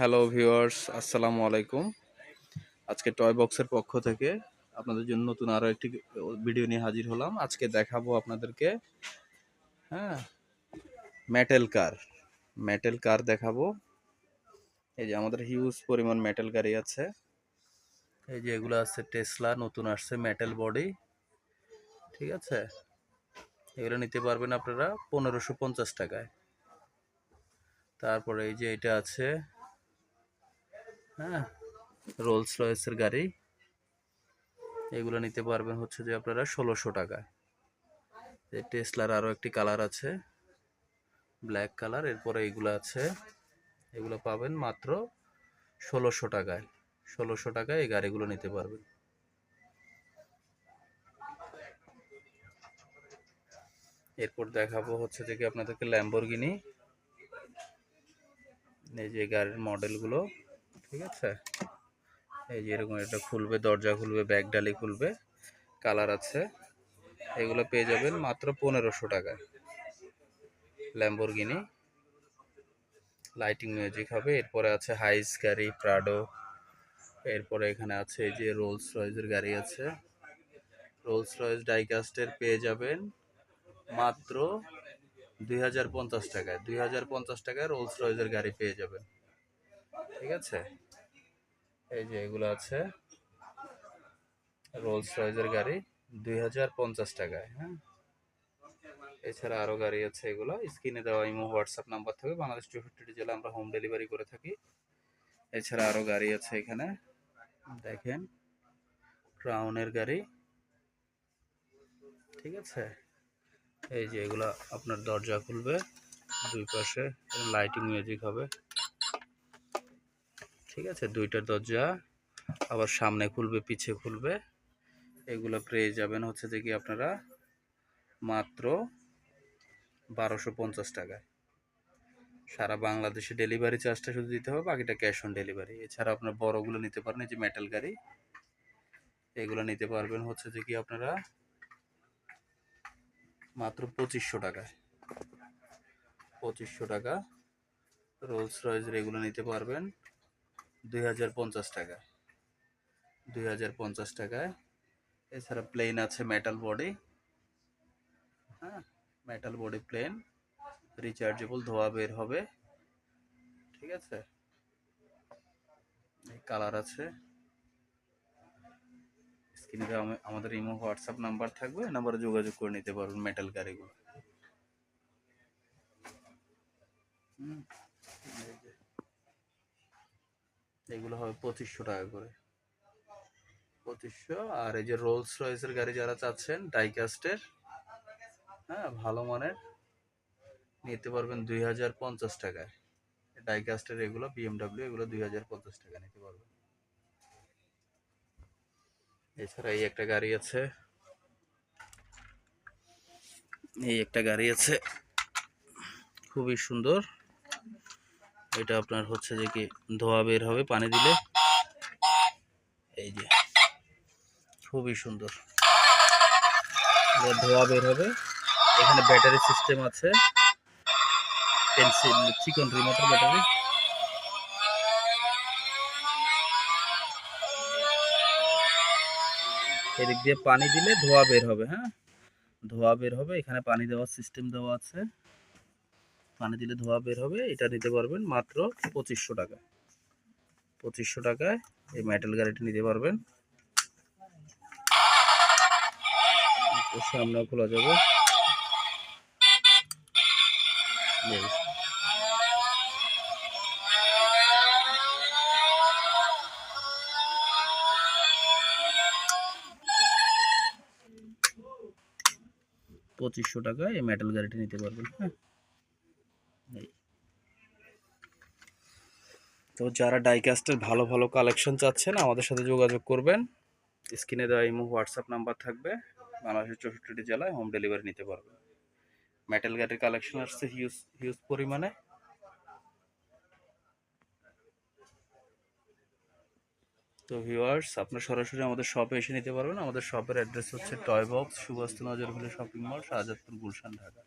Hello viewers, আসসালামু আলাইকুম। আজকে টয় বক্সের পক্ষ থেকে আপনাদের জন্য নতুন আরও একটি ভিডিও নিয়ে হাজির হলাম। আজকে দেখাবো আপনাদেরকে হ্যাঁ মেটেল কার মেটেল কার দেখাবো। এই যে আমাদের হিউজ পরিমাণ মেটেল গাড়ি আছে। এই যে এগুলো আছে টেসলা নতুন আসছে মেটেল বডি ঠিক আছে? এগুলো নিতে পারবেন আপনারা পনেরোশো পঞ্চাশ টাকায়। তারপরে এই যে এটা আছে হ্যাঁ রোলস রয়েসের গাড়ি। এগুলো নিতে পারবেন হচ্ছে যে আপনারা ষোলোশো টাকায়। টেসলার আরও একটি কালার আছে ব্ল্যাক কালার এরপরে এইগুলো আছে। এগুলো পাবেন মাত্র ষোলোশো টাকায়। ষোলোশো টাকায় এই গাড়িগুলো নিতে পারবেন। এরপর দেখাবো হচ্ছে যে কি আপনাদেরকে ল্যাম্বরগিনি এই যে গাড়ির মডেলগুলো ঠিক আছে? এই যে এরকম এটা খুলবে, দরজা খুলবে, ব্যাগ ডালি খুলবে, কালার আছে। এগুলো পেয়ে যাবেন মাত্র পনেরোশো টাকায়। ল্যাম্বরগিনি লাইটিং মিউজিক হবে। এরপরে আছে হাইস গাড়ি প্রাডো এরপরে এখানে আছে এই যে রোলস রয়েসের গাড়ি আছে। রোলস রয়েস ডাইকাস্টের পেয়ে যাবেন মাত্র দুই হাজার পঞ্চাশ টাকায়। দুই হাজার পঞ্চাশ টাকায় রোলস রয়েসের গাড়ি পেয়ে যাবেন। ঠিক আছে? এই যে এগুলো আছে। রোলস রয়েসের গাড়ি, দুই হাজার পঞ্চাশ টাকায় হ্যাঁ? এছাড়া আরও গাড়ি আছে এগুলো। স্ক্রিনে দেওয়া ইমো, হোয়াটসঅ্যাপ নাম্বার থেকে বাংলাদেশ চৌষট্টি জেলা আমরা হোম ডেলিভারি করে থাকি। এছাড়া আরও গাড়ি আছে এখানে। দেখেন ক্রাউনের গাড়ি। ঠিক আছে? এই যে এগুলা আপনার দরজা খুলবে, দুই পাশে লাইটিং মিউজিক হবে। ঠিক আছে? দুইটা দরজা, আবার সামনে খুলবে, পিছে খুলবে। এগুলো পেয়ে যাবেন হচ্ছে যে কি আপনারা মাত্র বারোশো পঞ্চাশ টাকায়। সারা বাংলাদেশে ডেলিভারি চার্জটা শুধু দিতে হবে, বাকিটা ক্যাশ অন ডেলিভারি। এছাড়া আপনার বড়গুলো নিতে পারেন যে মেটাল গাড়ি। এগুলো নিতে পারবেন হচ্ছে যে কি আপনারা মাত্র পঁচিশশো টাকায়। পঁচিশশো টাকা। রোলস রয়েসের এগুলো নিতে পারবেন। দুই টাকায় দুই টাকায় এছাড়া প্লেন আছে মেটাল বডি হ্যাঁ মেটাল বডি প্লেন রিচার্জেবল ধোয়া বের হবে। ঠিক আছে? কালার আছে। স্ক্রিনে আমাদের ইমো হোয়াটসঅ্যাপ নাম্বার থাকবে নাম্বারে যোগাযোগ করে নিতে পারবেন মেটাল গাড়িগুলো। হুম, এই যে। এগুলো হবে পঁচিশশো টাকা করে। পঁচিশশো, আর এই যে রোলস রয়েসের গাড়ি যারা চাচ্ছেন ডাইকাস্টের হ্যাঁ ভালো মানের, নিতে পারবেন দুই হাজার পঞ্চাশ টাকায়। ডাইকাস্টের এগুলো বিএমডাব্লিউ এগুলো দুই হাজার পঞ্চাশ টাকা নিতে পারবেন। এছাড়া এই একটা গাড়ি আছে। এই একটা গাড়ি আছে। খুবই সুন্দর। এটা আপনার হচ্ছে যে কি, ধোয়া বের হবে পানি দিলে। এই যে, খুবই সুন্দর। ধোয়া বের হবে। এখানে ব্যাটারি সিস্টেম আছে। পেন্সিল, চিকন রিমোটের ব্যাটারি। এদিক দিয়ে পানি দিলে ধোয়া বের হবে হ্যাঁ? ধোয়া বের হবে, এখানে পানি দেওয়ার সিস্টেম দেওয়া আছে। পানি দিলে ধোয়া বের হবে, এটা নিতে পারবেন মাত্র পঁচিশশো টাকা পঁচিশশো টাকায় এই মেটাল গাড়িটা নিতে পারবেন সামনে খোলা যাবে। পঁচিশশো টাকায় এই মেটাল গাড়িটা নিতে পারবেন হ্যাঁ। তো যারা ডাইকাস্টের ভালো ভালো কালেকশন চাচ্ছেন, আমাদের সাথে যোগাযোগ করবেন। স্ক্রিনে দেওয়া ইমো, হোয়াটসঅ্যাপ নাম্বার থাকবে। বাংলাদেশের চৌষট্টি জেলায় হোম ডেলিভারি নিতে পারবেন। মেটাল গাড়ির কালেকশন আসছে হিউজ হিউজ পরিমাণে। তো ভিউয়ার্স আপনার সরাসরি আমাদের শপে এসে নিতে পারবেন। আমাদের শপের অ্যাড্রেস হচ্ছে টয় বক্স সুভাষ নজরগুলি শপিং মল শাহজাদপুর গুলশান ঢাকা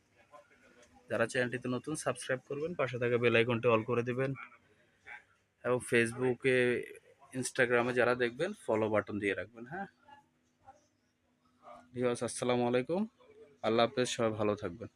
যারা চ্যানেলটিতে নতুন সাবস্ক্রাইব করবেন, পাশে থাকা বেল আইকনটি অল করে দেবেন। এবং ফেসবুকে ইনস্টাগ্রামে যারা দেখবেন ফলো বাটন দিয়ে রাখবেন হ্যাঁ? ভিউয়ার্স আসসালামু আলাইকুম। আল্লাহ হাফেজ, সবাই ভালো থাকবেন।